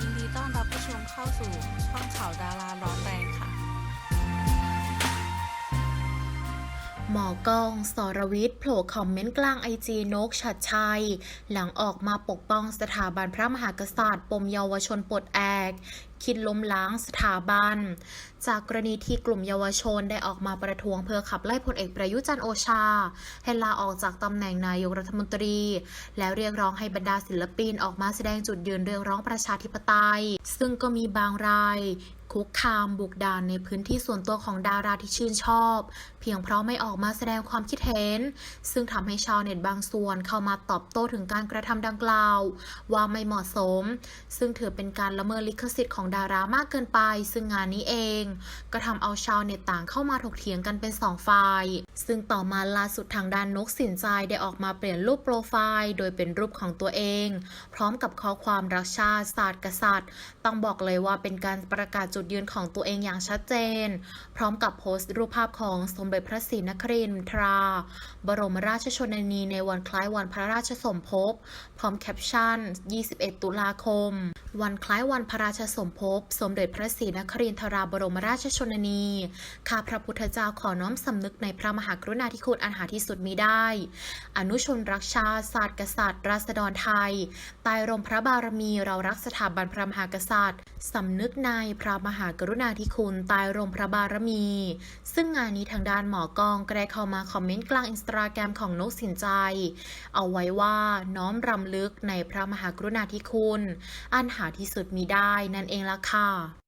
ยินดีต้อนรับผู้ชมเข้าสู่ช่องข่าวดาราร้อนแรงค่ะ หมอกอง สรวิทย์โผล่คอมเมนต์กลางไอจีนกชัดชัย หลังออกมาปกป้องสถาบันพระมหากษัตริย์ ปมเยาวชนปลดแอก คิดล้มล้างสถาบัน จากกรณีที่กลุ่มเยาวชนได้ออกมาประท้วงเพื่อขับไล่พลเอกประยุจันโอชา ให้ลาออกจากตำแหน่งนายกรัฐมนตรี แล้วเรียกร้องให้บรรดาศิลปินออกมาแสดงจุดยืนเรียกร้องประชาธิปไตย ซึ่งก็มีบางราย คุกคามบุกดานในพื้นที่ส่วนตัวของดาราที่ชื่นชอบ เพียงเพราะไม่ออกมาแสดงความคิดเห็น ซึ่งทำให้ชาวเน็ตบางส่วนเข้ามาตอบโต้ถึงการกระทำดังกล่าว ว่าไม่เหมาะสม ซึ่งถือเป็นการละเมิดลิขสิทธิ์ของดารามากเกินไป ซึ่งงานนี้เอง ก็ทำเอาชาวเน็ตต่างเข้ามาถกเถียงกันเป็นสองฝ่าย ซึ่งต่อมาล่าสุดทางด้านนกสินใจได้ออกมาเปลี่ยนรูปโปรไฟล์ โดยเป็นรูปของตัวเอง พร้อมกับข้อความรักชาติศาสตร์กษัตริย์ ต้องบอกเลยว่าเป็นการประกาศจุดยืนของตัวเองอย่างชัดเจน พร้อมกับโพสต์รูปภาพของสมเด็จพระศรีนครินทรา บรมราชชนนีในวันคล้ายวันพระราชสมภพ พร้อมแคปชั่น 21 ตุลาคม วันคล้ายวันพระราชสมภพ สมเด็จพระศรีนครินทราบรมราชชนนี ข้าพระพุทธเจ้าขอน้อมสำนึกในพระมหากรุณาธิคุณอันหาที่สุดมิได้ อนุชนรักชาติศาสตร์กษัตริย์ ราษฎรไทยใต้ร่มพระบารมีเรารักสถาบันพระมหากษัตริย์สำนึกในพระมหากรุณาธิคุณใต้ร่มพระบารมี ซึ่งงานนี้ทางด้านหมอกองก็ได้เข้ามาคอมเมนต์กลางอินสตาแกรมของนกสินใจ เอาไว้ว่าน้อมรำลึกในพระมหากรุณาธิคุณ อันหาที่สุดมีได้นั่นเองละค่ะ